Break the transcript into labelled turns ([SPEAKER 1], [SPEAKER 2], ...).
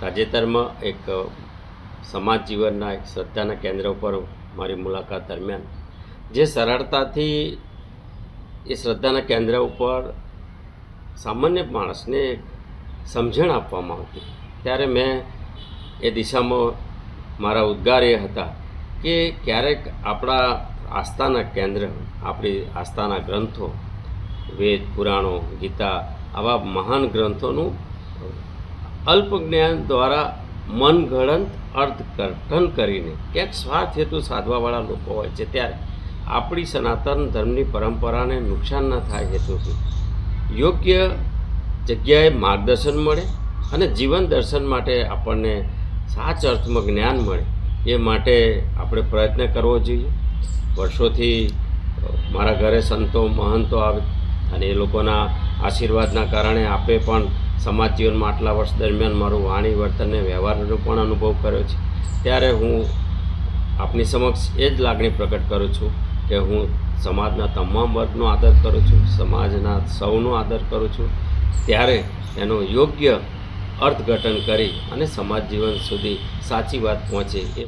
[SPEAKER 1] તાજેતરમાં એક સમાજ જીવનના એક શ્રદ્ધાના કેન્દ્ર ઉપર મારી મુલાકાત દરમિયાન જે સરળતાથી એ શ્રદ્ધાના કેન્દ્ર ઉપર સામાન્ય માણસને સમજણ આપવામાં આવતી. ત્યારે મેં એ દિશામાં મારા ઉદ્ગાર એ હતા કે ક્યારેક આપણા આસ્થાના કેન્દ્ર, આપણી આસ્થાના ગ્રંથો, વેદ, પુરાણો, ગીતા આવા મહાન ગ્રંથોનું અલ્પ જ્ઞાન દ્વારા મનગળંત અર્થઘટન કરીને ક્યાંક સ્વાર્થ હેતુ સાધવાવાળા લોકો હોય છે, ત્યારે આપણી સનાતન ધર્મની પરંપરાને નુકસાન ન થાય હેતુથી. યોગ્ય જગ્યાએ માર્ગદર્શન મળે અને જીવન દર્શન માટે આપણને સાચ અર્થમાં જ્ઞાન મળે, એ માટે આપણે પ્રયત્ન કરવો જોઈએ. વર્ષોથી મારા ઘરે સંતો, મહંતો આવે અને એ લોકોના આશીર્વાદના કારણે આપે પણ સમાજ જીવનમાં આટલા વર્ષ દરમિયાન મારું વાણી, વર્તન અને વ્યવહારનો પણ અનુભવ કર્યો છે. ત્યારે હું આપની સમક્ષ એ જ લાગણી પ્રકટ કરું છું કે હું સમાજના તમામ વર્ગનો આદર કરું છું, સમાજના સૌનો આદર કરું છું. ત્યારે એનો યોગ્ય અર્થઘટન કરી અને સમાજ જીવન સુધી સાચી વાત પહોંચે એ